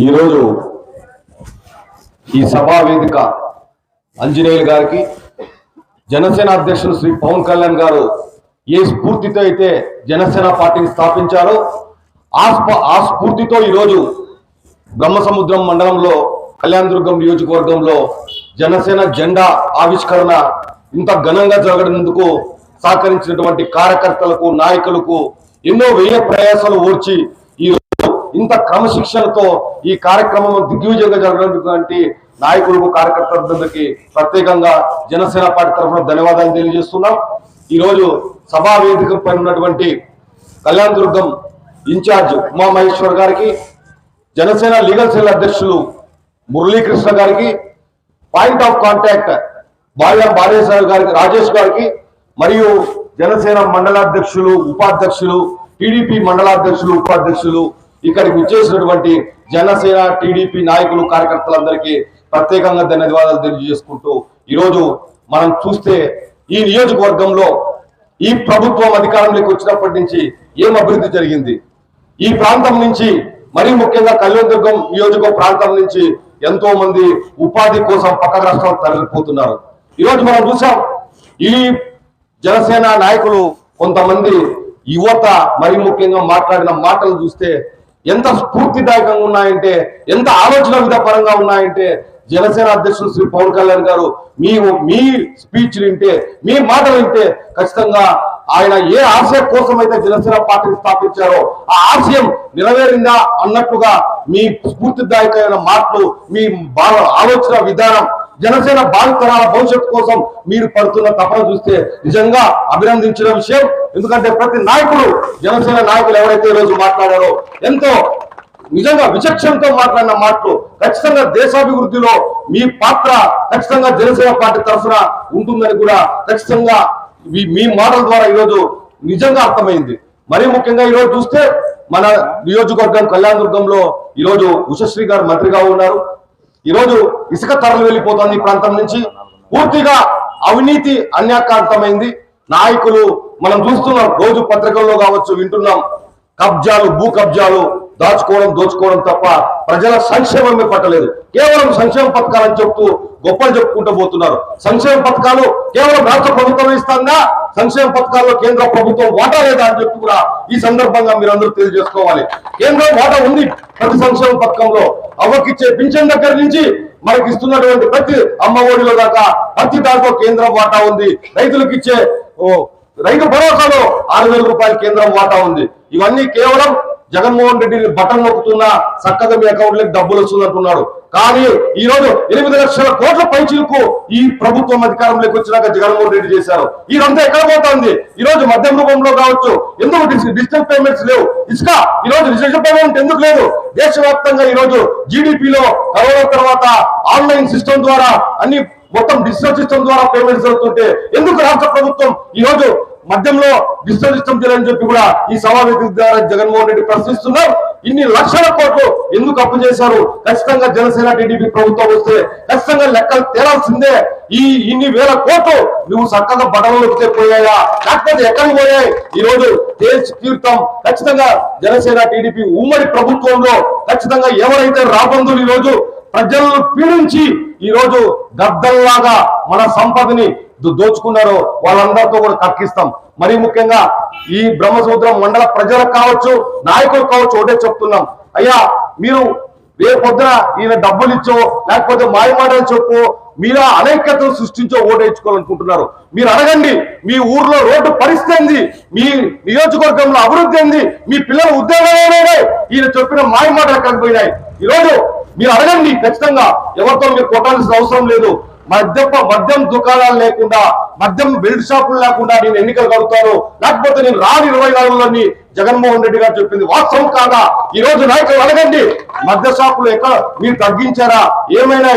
ఈరోజు ఈ సభా వేదిక ఆంజనేయులు గారికి జనసేన అధ్యక్షులు శ్రీ పవన్ కళ్యాణ్ గారు ఏ స్ఫూర్తితో అయితే జనసేన పార్టీని స్థాపించారో ఆ ఆ స్ఫూర్తితో ఈరోజు బ్రహ్మసముద్రం మండలంలో కళ్యాణదుర్గం నియోజకవర్గంలో జనసేన జెండా ఆవిష్కరణ ఇంత ఘనంగా జరగనందుకు సహకరించినటువంటి కార్యకర్తలకు నాయకులకు ఎన్నో వ్యయ ప్రయాసాలు ఓర్చి ఇంత క్రమశిక్షణతో ఈ కార్యక్రమం దిగ్విజయంగా జరగడానికి నాయకులకు కార్యకర్తలందరికీ ప్రత్యేకంగా జనసేన పార్టీ తరఫున ధన్యవాదాలు తెలియజేస్తున్నాం. ఈరోజు సభా వేదిక పైన ఉన్నటువంటి కళ్యాణదుర్గం ఇన్ఛార్జ్ ఉమామహేశ్వర్ గారికి జనసేన లీగల్ సెల్ అధ్యక్షులు మురళీకృష్ణ గారికి పాయింట్ ఆఫ్ కాంటాక్ట్ బాల్య బాలేశ్వర గారికి రాజేష్ గారికి మరియు జనసేన మండలాధ్యక్షులు ఉపాధ్యక్షులు టీడీపీ మండలాధ్యక్షులు ఉపాధ్యక్షులు ఇక్కడికి వచ్చేసినటువంటి జనసేన టీడీపీ నాయకులు కార్యకర్తలందరికీ ప్రత్యేకంగా ధన్యవాదాలు తెలియజేసుకుంటూ ఈరోజు మనం చూస్తే ఈ నియోజకవర్గంలో ఈ ప్రభుత్వం అధికారంలోకి వచ్చినప్పటి నుంచి ఏం అభివృద్ధి జరిగింది? ఈ ప్రాంతం నుంచి మరీ ముఖ్యంగా కళ్యాణదుర్గం నియోజక ప్రాంతం నుంచి ఎంతో మంది ఉపాధి కోసం పక్క రాష్ట్రాలు తరలిపోతున్నారు. ఈరోజు మనం చూసాం ఈ జనసేన నాయకులు కొంతమంది యువత మరీ ముఖ్యంగా మాట్లాడిన మాటలు చూస్తే ఎంత స్ఫూర్తిదాయకంగా ఉన్నాయంటే ఎంత ఆలోచన విధపరంగా ఉన్నాయంటే జనసేన అధ్యక్షులు శ్రీ పవన్ కళ్యాణ్ గారు మీ మీ స్పీచ్ వింటే మీ మాటలు వింటే ఖచ్చితంగా ఆయన ఏ ఆశయం కోసం అయితే జనసేన పార్టీని స్థాపించారో ఆ ఆశయం నెరవేరిందా అన్నట్టుగా మీ స్ఫూర్తిదాయకమైన మాటలు మీ ఆలోచన విధానం జనసేన భావితరాల భవిష్యత్తు కోసం మీరు పడుతున్న తపన చూస్తే నిజంగా అభినందించిన విషయం. ఎందుకంటే ప్రతి నాయకుడు జనసేన నాయకులు ఎవరైతే ఈ రోజు మాట్లాడారో ఎంతో నిజంగా విచక్షణతో మాట్లాడిన మాటలు ఖచ్చితంగా దేశాభివృద్ధిలో మీ పాత్ర ఖచ్చితంగా జనసేన పార్టీ తరఫున ఉంటుందని కూడా ఖచ్చితంగా మీ మీ మాటల ద్వారా ఈరోజు నిజంగా అర్థమైంది. మరీ ముఖ్యంగా ఈరోజు చూస్తే మన నియోజకవర్గం కళ్యాణదుర్గంలో ఈరోజు ఉషశ్రీ గారు మంత్రిగా ఉన్నారు. ఈరోజు ఇసుక తరలి వెళ్ళిపోతుంది ఈ ప్రాంతం నుంచి. పూర్తిగా అవినీతి అన్యాకాంతమైంది నాయకులు మనం చూస్తున్నాం రోజు పత్రికల్లో కావచ్చు వింటున్నాం కబ్జాలు భూ కబ్జాలు దాచుకోవడం దోచుకోవడం తప్ప ప్రజల సంక్షేమమే పట్టలేదు. కేవలం సంక్షేమ పథకాలని చెప్తూ గొప్పలు చెప్పుకుంటూ పోతున్నారు. సంక్షేమ పథకాలు కేవలం రాష్ట్ర ప్రభుత్వం ఇస్తాందా? సంక్షేమ పథకాల్లో కేంద్ర ప్రభుత్వం వాటా లేదా అని చెప్పి కూడా ఈ సందర్భంగా మీరు అందరూ తెలియజేసుకోవాలి. కేంద్రం వాటా ఉంది ప్రతి సంక్షేమ పథకంలో. అవ్వకిచ్చే పింఛన్ దగ్గర నుంచి మనకి ఇస్తున్నటువంటి ప్రతి అమ్మ ఒడిలో దాకా ప్రతి దాంట్లో కేంద్రం వాటా ఉంది. రైతులకు ఇచ్చే ఓ రైతు భరోసాలో ఆరు వేల రూపాయల కేంద్రం వాటా ఉంది. ఇవన్నీ కేవలం జగన్మోహన్ రెడ్డిని బటన్ నొక్కుతున్నా చక్కగా మీ అకౌంట్లోకి డబ్బులు వస్తుందంటున్నాడు కానీ ఈ రోజు ఎనిమిది లక్షల కోట్ల పైచీలకు ఈ ప్రభుత్వం అధికారంలోకి వచ్చినాక జగన్మోహన్ రెడ్డి చేశారు. ఇదంతా ఎక్కడ పోతుంది? ఈ రోజు మద్యం రూపంలో కావచ్చు. ఎందుకు డిజిటల్ పేమెంట్స్ లేవు? ఇసుక ఈ రోజు డిజిటల్ పేమెంట్ ఎందుకు లేదు? దేశవ్యాప్తంగా ఈ రోజు జీడిపిలో కరోనా తర్వాత ఆన్లైన్ సిస్టమ్ ద్వారా అన్ని మొత్తం డిజిటల్ సిస్టమ్ ద్వారా పేమెంట్స్ జరుగుతుంటే ఎందుకు రాష్ట్ర ప్రభుత్వం ఈ రోజు మధ్యంలో విశ్వజిష్టం చేయాలని చెప్పి కూడా ఈ సమావేశం ద్వారా జగన్మోహన్ రెడ్డి ప్రశ్నిస్తున్నారు ఇన్ని లక్షల కోట్లు ఎందుకు అప్పు చేశారు? ఖచ్చితంగా జనసేన టీడీపీ ప్రభుత్వం వస్తే ఖచ్చితంగా లెక్కలు తేలాల్సిందే. ఈ ఇన్ని వేల కోట్లు నువ్వు చక్కగా బటన్లోకి పోయాయా లేకపోతే ఎక్కడికి పోయాయి? ఈ రోజు తేజ్ తీర్థం. ఖచ్చితంగా జనసేన టీడీపీ ఉమ్మడి ప్రభుత్వంలో ఖచ్చితంగా ఎవరైతే రాబందులు ఈ రోజు ప్రజలను పీడించి ఈరోజు గద్దల్లాగా మన సంపదని దోచుకున్నారో వాళ్ళందరితో కూడా కక్కిస్తాం. మరీ ముఖ్యంగా ఈ బ్రహ్మసముద్రం మండల ప్రజలకు కావచ్చు నాయకులు కావచ్చు ఒకటే చెప్తున్నాం. అయ్యా మీరు రేపొద్దున పొద్దున ఈయన డబ్బులు ఇచ్చో లేకపోతే మాయమాటలు చెప్పు మీరు అనేకతను సృష్టించో ఓటేయించుకోవాలనుకుంటున్నారు మీరు అడగండి మీ ఊర్లో రోడ్డు పరిస్థితి ఏంది? మీ నియోజకవర్గంలో అభివృద్ధి ఏంది? మీ పిల్లల ఉద్యోగాలు ఈయన చెప్పిన మాయమాటలు ఎక్కడికి ఈరోజు మీరు అడగండి ఖచ్చితంగా. ఎవరితో మీరు కొట్టాల్సిన అవసరం లేదు. మద్యప మద్యం దుకాణాలు లేకుండా మద్యం బెల్ట్ షాపులు లేకుండా నేను ఎన్నికలు కలుగుతాను లేకపోతే నేను రాని ఇరవై నాలుగులోని జగన్మోహన్ రెడ్డి గారు చెప్పింది వాస్తవం కాదా? ఈ రోజు నాయకులు అడగండి. మద్య షాపులు ఎక్కడ? మీరు తగ్గించారా? ఏమైనా?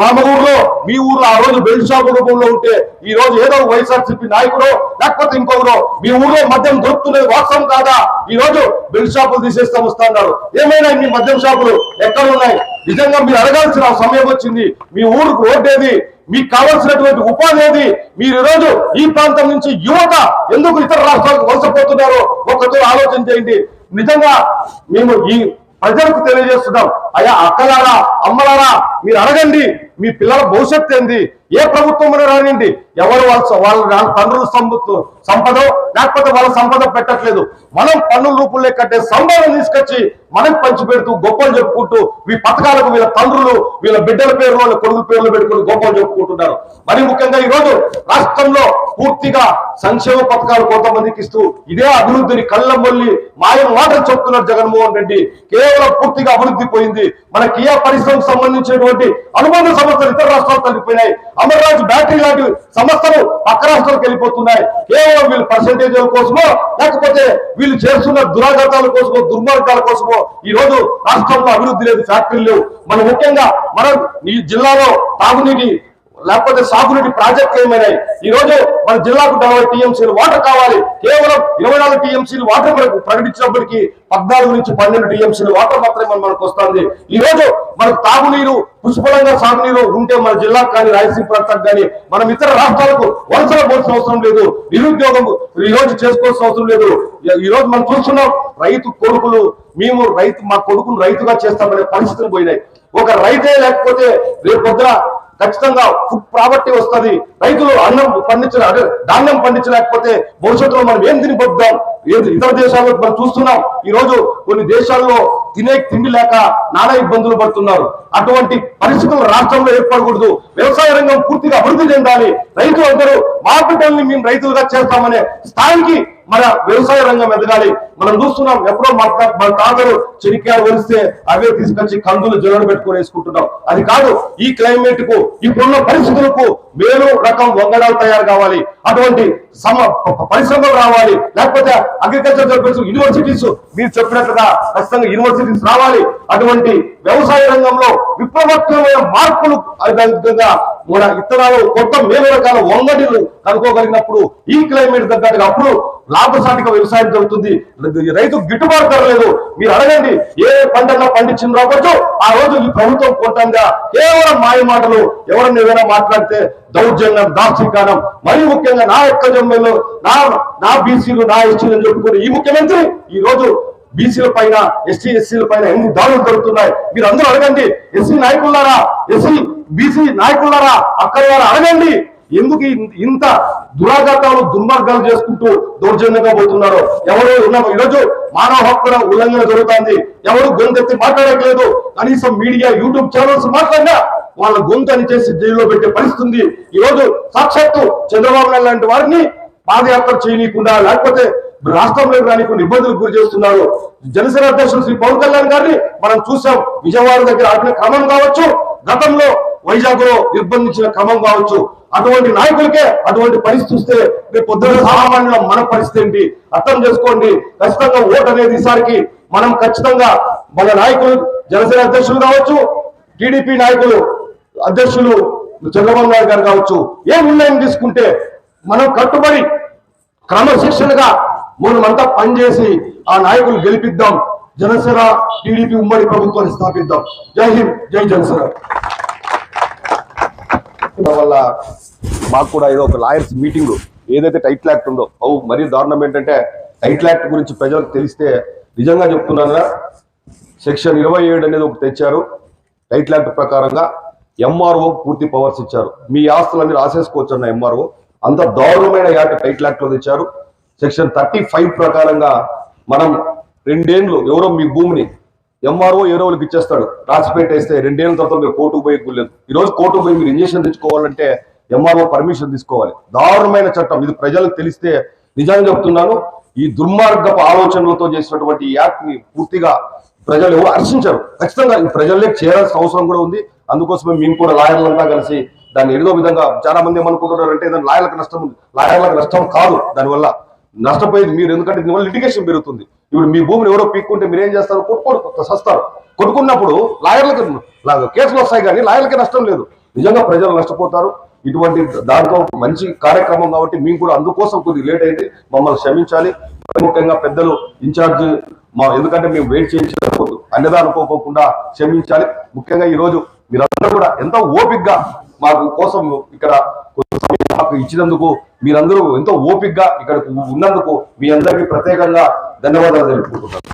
మా ఊర్లో మీ ఊర్లో ఆ రోజు బెల్ట్ షాపు రూపంలో ఉంటే ఈ రోజు ఏదో వైఎస్ఆర్సీపీ నాయకుడు లేకపోతే ఇంకొకరు మీ ఊర్లో మద్యం దొరుకుతున్నది వాస్తవం కాదా? ఈ రోజు బెల్ట్ షాపులు తీసేస్తాం వస్తున్నారు ఏమైనా మీ మద్యం షాపులు ఎక్కడ ఉన్నాయి? నిజంగా మీరు అడగాల్సిన సమయం వచ్చింది. మీ ఊరుకు రోడ్డు ఏది? మీకు కావాల్సినటువంటి ఉపాధి ఏది? మీరు ఈరోజు ఈ ప్రాంతం నుంచి యువత ఎందుకు ఇతర రాష్ట్రాలకు వలసపోతున్నారో ఆలోచన చేయండి? నిజంగా మేము ఈ ప్రజలకు తెలియజేస్తున్నాం. అయ్యా అక్కలారా అమ్మలారా మీరు అడగండి. మీ పిల్లల భవిష్యత్తు ఏంది? ఏ ప్రభుత్వం రానిండి. ఎవరు వాళ్ళ వాళ్ళ వాళ్ళ తండ్రుల సంపద సంపద లేకపోతే వాళ్ళ సంపద పెట్టట్లేదు. మనం పన్నుల రూపంలో కట్టే సంపదను తీసుకొచ్చి మనం పంచిపెడుతూ గొప్పలు చెప్పుకుంటూ ఈ పథకాలకు వీళ్ళ తండ్రులు వీళ్ళ బిడ్డల పేరు వాళ్ళ కొడుకు పేర్లు పెట్టుకుని గొప్పలు చెప్పుకుంటున్నారు. మరి ముఖ్యంగా ఈరోజు రాష్ట్రంలో పూర్తిగా సంక్షేమ పథకాలు కొంతమందికి ఇస్తూ ఇదే అభివృద్ధిని కళ్ళమొల్లి మాయం మాటలు చెప్తున్నారు జగన్మోహన్ రెడ్డి. కేవలం పూర్తిగా అభివృద్ధి పోయింది. మన కియా పరిశ్రమకు సంబంధించినటువంటి అనుబంధ సంస్థలు రాష్ట్రాలు అమర్రాజు బ్యాటరీ లాంటి సంస్థలు పక్క రాష్ట్రాలకు వెళ్ళిపోతున్నాయి. కేవలం వీళ్ళు పర్సంటేజ్ల కోసమో లేకపోతే వీళ్ళు చేస్తున్న దురాఘాతాల కోసమో దుర్మార్గాల కోసమో ఈ రోజు రాష్ట్రంలో అభివృద్ధి లేదు ఫ్యాక్టరీలు లేవు. మన ముఖ్యంగా మనం ఈ జిల్లాలో తాగునీటి లేకపోతే సాగునీటి ప్రాజెక్టులు ఏమైనాయి? ఈ రోజు మన జిల్లాకు నలభై టీఎంసీలు వాటర్ కావాలి. కేవలం ఇరవై నాలుగు టీఎంసీలు వాటర్ మనకు ప్రకటించినప్పటికీ పద్నాలుగు నుంచి పన్నెండు టీఎంసీలు వాటర్ మాత్రమే మనకు వస్తుంది. ఈ రోజు మనకు తాగునీరు పుష్పలంగా సాగునీరు ఉంటే మన జిల్లాకు కానీ రాయలసీమ ప్రాంతానికి కానీ మనం ఇతర రాష్ట్రాలకు వలసలు పోల్సిన అవసరం లేదు. నిరుద్యోగం ఈ రోజు చేసుకోవాల్సిన అవసరం లేదు. ఈ రోజు మనం చూస్తున్నాం రైతు కొడుకులు మేము రైతు మా కొడుకును రైతుగా చేస్తామనే పరిస్థితులు పోయినాయి. ఒక రైతే లేకపోతే రేపు పొద్దున ఖచ్చితంగా ఫుడ్ ప్రాపర్టీ వస్తది. రైతులు అన్నం పండించిన ధాన్యం పండించలేకపోతే భవిష్యత్తులో మనం ఏం తిని పొద్దాం ఏది ఇతర దేశాల్లో మనం చూస్తున్నాం ఈ రోజు కొన్ని దేశాల్లో తినే తిండి లేక నానా ఇబ్బందులు పడుతున్నారు. అటువంటి పరిస్థితులు రాష్ట్రంలో ఏర్పడకూడదు. వ్యవసాయ రంగం పూర్తిగా అభివృద్ధి చెందాలి. రైతులు అందరూ మా బిడ్డల్ని మేము రైతులుగా చేస్తామనే స్థాయికి మన వ్యవసాయ రంగం ఎదగాలి. మనం చూస్తున్నాం ఎప్పుడో మా తా- మన తాతలు చెనిక్కాయలు వరిస్తే అవే తీసుకొచ్చి కందులు జల్లలు పెట్టుకొని వేసుకుంటున్నాం. అది కాదు ఈ క్లైమేట్కు ఇప్పుడున్న పరిస్థితులకు మేలు రకం వంగడాలు తయారు కావాలి. అటువంటి సమ పరిశ్రమలు రావాలి. లేకపోతే అగ్రికల్చర్ యూనివర్సిటీస్ మీరు చెప్పినట్లుగా ఖచ్చితంగా యూనివర్సిటీస్ రావాలి. అటువంటి వ్యవసాయ రంగంలో విప్లవత్వమైన మార్పులు విధంగా మన ఇతరాలు కొత్త మేలు రకాల వంగడిలు కనుక్కోగలిగినప్పుడు ఈ క్లైమేట్ తగ్గట్టుగా అప్పుడు లాభసాటిక వ్యవసాయం జరుగుతుంది. రైతు గిట్టుబాటు ధర లేదు. మీరు అడగండి ఏ పంటగా పండించిన రావచ్చు ఆ రోజు ఈ ప్రభుత్వం కొట్టంగా కేవలం మాయ మాటలు. ఎవరన్నా ఏదైనా మాట్లాడితే దౌర్జన్యం దార్శికానం మరీ ముఖ్యంగా నా యొక్క జన్మలో నా నా బీసీలు నా ఎస్టీలు అని చెప్పుకుని ఈ ముఖ్యమంత్రి ఈ రోజు బీసీల పైన ఎస్టీ ఎస్సీల పైన ఎన్ని దాడులు జరుగుతున్నాయి? మీరు అందరూ అడగండి ఎస్సీ నాయకులారా? ఎస్సీ బీసీ నాయకులారా? అక్కడ అడగండి. ఎందుకు ఇంత దురాఘాతాలు దుర్మార్గాలు చేసుకుంటూ దౌర్జన్యంగా పోతున్నారు? ఎవరు ఈ ఈరోజు మానవ హక్కుల ఉల్లంఘన జరుగుతుంది. ఎవరు గొంతెత్తి మాట్లాడట్లేదు. కనీసం మీడియా యూట్యూబ్ ఛానల్స్ మాట్లాడినా వాళ్ళ గొంతు అని చేసి జైల్లో పెట్టే పరిస్థితుంది ఈ రోజు సాక్షాత్తు చంద్రబాబు నాయుడు లాంటి వారిని పాదయాత్ర చేయనీయకుండా లేకపోతే రాష్ట్రంలో కొన్ని ఇబ్బందులకు గురి చేస్తున్నారు. జనసేన అధ్యక్షులు శ్రీ పవన్ కళ్యాణ్ గారిని మనం చూసాం. విజయవాడ దగ్గర ఆడిన క్రమం కావచ్చు గతంలో వైజాగ్లో నిర్బంధించిన క్రమం కావచ్చు. అటువంటి నాయకులకే అటువంటి పరిస్థితి చూస్తే రేపు పొద్దున సామాన్యుల మన పరిస్థితి ఏంటి? అర్థం చేసుకోండి. ఖచ్చితంగా ఓటు అనేది ఈసారికి మనం ఖచ్చితంగా మన నాయకులు జనసేన అధ్యక్షులు కావచ్చు టీడీపీ నాయకులు అధ్యక్షులు చంద్రబాబు నాయుడు గారు కావచ్చు ఏ నిర్ణయం తీసుకుంటే మనం కట్టుబడి క్రమశిక్షణగా మనమంతా పనిచేసి ఆ నాయకులు గెలిపిద్దాం. జనసేన టీడీపీ ఉమ్మడి ప్రభుత్వాన్ని స్థాపిద్దాం. జై హింద్ జై జనసేన. వల్ల మాకు కూడా ఏదో ఒక లాయర్స్ మీటింగ్ ఏదైతే టైటిల్ యాక్ట్ ఉందో అవు మరీ దారుణం ఏంటంటే టైటిల్ యాక్ట్ గురించి ప్రజలకు తెలిస్తే నిజంగా చెప్తున్నాను సెక్షన్ ఇరవై ఏడు అనేది ఒకటి తెచ్చారు. టైటిల్ యాక్ట్ ప్రకారంగా ఎంఆర్ఓ పూర్తి పవర్స్ ఇచ్చారు. మీ ఆస్తులన్నీ రాసేసుకోవచ్చు అన్న ఎంఆర్ఓ అంత దారుణమైన యాక్ట్ టైటిల్ యాక్ట్లో తెచ్చారు. సెక్షన్ థర్టీ ఫైవ్ ప్రకారంగా మనం రెండేండ్లు ఎవరో మీ భూమిని ఎంఆర్ఓ ఏ రోజులకి ఇచ్చేస్తాడు. రాసి పెట్టేస్తే రెండేళ్ళ తర్వాత మీరు కోర్టుకు పోయి గుర్లేదు ఈ రోజు కోర్టుకు పోయి మీరు ఇంజక్షన్ తెచ్చుకోవాలంటే ఎంఆర్ఓ పర్మిషన్ తీసుకోవాలి. దారుణమైన చట్టం. ఇది ప్రజలకు తెలిస్తే నిజంగా చెప్తున్నాను. ఈ దుర్మార్గపు ఆలోచనలతో చేసినటువంటి యాక్ట్ని యాక్ట్ని పూర్తిగా ప్రజలు ఎవరు హర్షించరు. ఖచ్చితంగా ఈ చేరాల్సిన అవసరం కూడా ఉంది. అందుకోసమే మేము కూడా లాయర్లంతా కలిసి దాన్ని ఏదో విధంగా చాలా మంది ఏమనుకుంటున్నారంటే దాని లాయర్లకు నష్టం ఉంది. లాయర్లకు నష్టం కాదు. దానివల్ల నష్టపోయేది మీరు ఎందుకంటే దీనివల్ల లిటిగేషన్ పెరుగుతుంది. ఇప్పుడు మీ భూమిని ఎవరో పీక్కుంటే మీరు ఏం చేస్తారు? కొట్టుకోడు సస్తారు కొట్టుకున్నప్పుడు లాయర్లకు కేసులు వస్తాయి కానీ లాయర్లకి నష్టం లేదు. నిజంగా ప్రజలు నష్టపోతారు. ఇటువంటి దాంట్లో మంచి కార్యక్రమం కాబట్టి మేము కూడా అందుకోసం కొద్దిగా లేట్ అయింది. మమ్మల్ని క్షమించాలి. ముఖ్యంగా పెద్దలు ఇన్ఛార్జ్ మా ఎందుకంటే మేము వెయిట్ చేయించకూడదు అన్నదా అనుకోకుండా క్షమించాలి. ముఖ్యంగా ఈ రోజు మీరందరూ కూడా ఎంతో ఓపిగ్గా మాకు కోసం ఇక్కడ మాకు ఇచ్చినందుకు మీరందరూ ఎంతో ఓపిగ్గా ఇక్కడ ఉన్నందుకు మీ అందరికీ ప్రత్యేకంగా ధన్యవాదాలు తెలుపుకుంటున్నాను.